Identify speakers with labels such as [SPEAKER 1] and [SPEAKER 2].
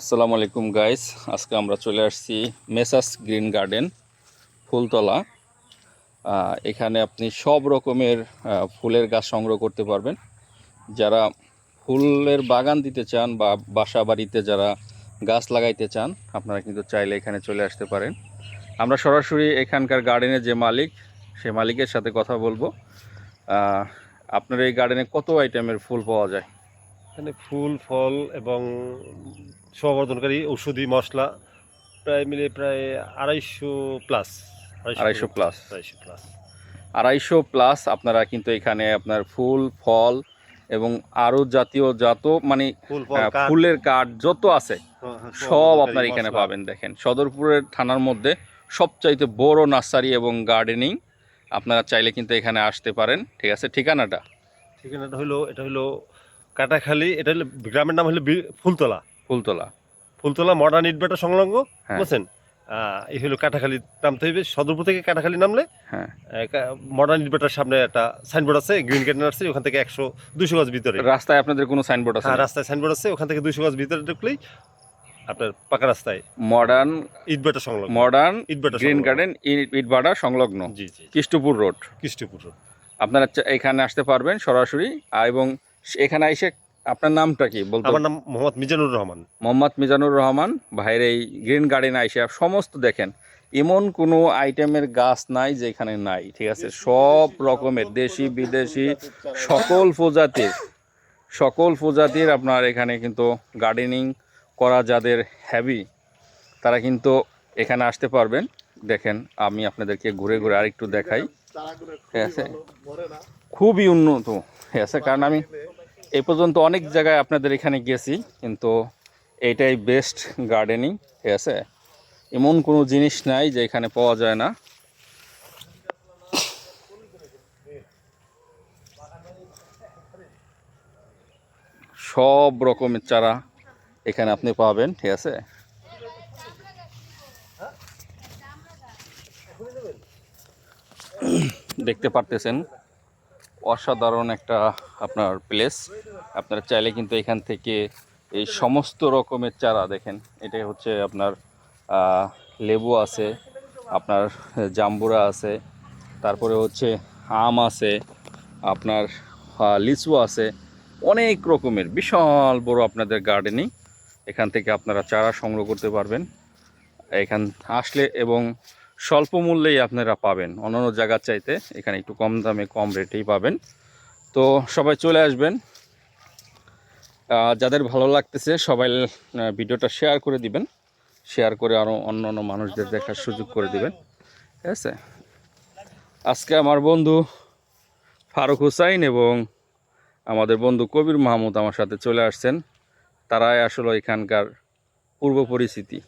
[SPEAKER 1] আসসালামু আলাইকুম গাইস আজকে আমরা চলে আসছি মেসাস গ্রিন গার্ডেন, ফুলতলা। এখানে আপনি সব রকমের ফুলের গাছ সংগ্রহ করতে পারবেন। যারা ফুলের বাগান দিতে চান বা বাসা বাড়িতে যারা গাছ লাগাইতে চান, আপনারা কিন্তু চাইলে এখানে চলে আসতে পারেন। আমরা সরাসরি এখানকার গার্ডেনের যে মালিক, সে মালিকের সাথে কথা বলব। আপনার এই গার্ডেনে কত আইটেমের ফুল পাওয়া যায়?
[SPEAKER 2] এখানে ফুল, ফল এবং সবর্ধনকারী ঔষধি মশলা প্রায় মিলে প্রায় আড়াইশো প্লাস
[SPEAKER 1] আড়াইশো প্লাস
[SPEAKER 2] আড়াইশো প্লাস
[SPEAKER 1] আড়াইশো প্লাস আপনারা কিন্তু এখানে আপনার ফুল ফল এবং আরও জাতীয় যত মানে ফুলের কাঠ যত আছে
[SPEAKER 2] হ্যাঁ, হ্যাঁ,
[SPEAKER 1] সব আপনার এখানে পাবেন দেখেন। সদরপুরের থানার মধ্যে সবচাইতে বড় নার্সারি এবং গার্ডেনিং আপনারা চাইলে কিন্তু এখানে আসতে পারেন। ঠিক আছে ঠিকানাটা?
[SPEAKER 2] ঠিকানাটা হলো এটা হলো কাটাখালী এটা হলো গ্রামের নাম হলো ফুলতলা।
[SPEAKER 1] ফুলতলা।
[SPEAKER 2] ফুলতলা মডার্ন ইট ইটবেটা সংলগ্ন
[SPEAKER 1] হ্যাঁ।
[SPEAKER 2] বুঝছেন? এই হলো কাটাখালী নামতে হইবে। সদরপুর থেকে কাটাখালী নামলে
[SPEAKER 1] হ্যাঁ।
[SPEAKER 2] মডার্ন ইটবেটার সামনে একটা সাইনবোর্ড আছে গ্রিন গার্ডেন আছে ওখান থেকে একশো দুশো গজ ভিতরে।
[SPEAKER 1] রাস্তায় আপনাদের কোনো সাইনবোর্ড আছে
[SPEAKER 2] হ্যাঁ রাস্তায় সাইনবোর্ড আছে ওখান থেকে দুশো গজ ভিতরে ঢুকলেই আপনার পাকা রাস্তায়
[SPEAKER 1] মডার্ন
[SPEAKER 2] ইটবেটা সংলগ্ন।
[SPEAKER 1] মডার্ন
[SPEAKER 2] ইটবেটা
[SPEAKER 1] গ্রিন। গার্ডেন ইটবাড়া সংলগ্ন।
[SPEAKER 2] জি জি
[SPEAKER 1] কৃষ্টপুর রোড
[SPEAKER 2] কৃষ্ণপুর রোড
[SPEAKER 1] আপনারা এখানে আসতে পারবেন সরাসরি এবং এখানে এসে আপনার নামটা কি? বলতে
[SPEAKER 2] আমার নাম মোহাম্মদ মিজানুর রহমান।
[SPEAKER 1] মোহাম্মদ মিজানুর রহমান ভাইয়ের এই গ্রিন গার্ডেন আইসে সমস্ত দেখেন। এমন কোনো আইটেমের গাছ নাই যেখানে নাই ঠিক আছে? সব রকমের দেশি বিদেশি সকল প্রজাতির সকল প্রজাতির আপনার এখানে কিন্তু গার্ডেনিং করা যাদের হ্যাভি তারা কিন্তু এখানে আসতে পারবেন। দেখেন আমি আপনাদেরকে ঘুরে ঘুরে আরেকটু দেখাই। ঠিক আছে? খুবই উন্নত ঠিক আছে? কারণ আমি এই পর্যন্ত অনেক জায়গায় আপনাদের এখানে গেছি, কিন্তু এটাই বেস্ট গার্ডেনিং ঠিক আছে? এমন কোনো জিনিস নাই যে এখানে পাওয়া যায় না। সব রকমের চারা এখানে আপনি পাবেন, ঠিক আছে? দেখতে পারতেছেন? অসাধারণ একটা আপনার প্লেস আপনারা চাইলে কিন্তু এখান থেকে এই সমস্ত রকমের চারা দেখেন। এটা হচ্ছে আপনার লেবু আছে, আপনার জাম্বুরা আছে, তারপরে হচ্ছে আম আছে, আপনার লিচু আছে, অনেক রকমের, বিশাল বড় আপনাদের গার্ডেনিং এখান থেকে আপনারা চারা সংগ্রহ করতে পারবেন। এখান, আসলে এবং স্বল্প মূল্যেই আপনারা পাবেন। অন্যান্য জায়গার চাইতে এখানে একটু কম দামে কম রেটেই পাবেন। তো সবাই চলে আসবেন। যাদের ভালো লাগতেছে সবাই ভিডিওটা শেয়ার করে দিবেন। শেয়ার করে আরও অন্য অন্য মানুষদের দেখার সুযোগ করে দিবেন। ঠিক আছে? আজকে আমার বন্ধু ফারুক হুসাইন এবং আমাদের বন্ধু কবির মাহমুদ আমার সাথে চলে আসছেন। তারাই আসলে এখানকার পূর্ব পরিস্থিতি।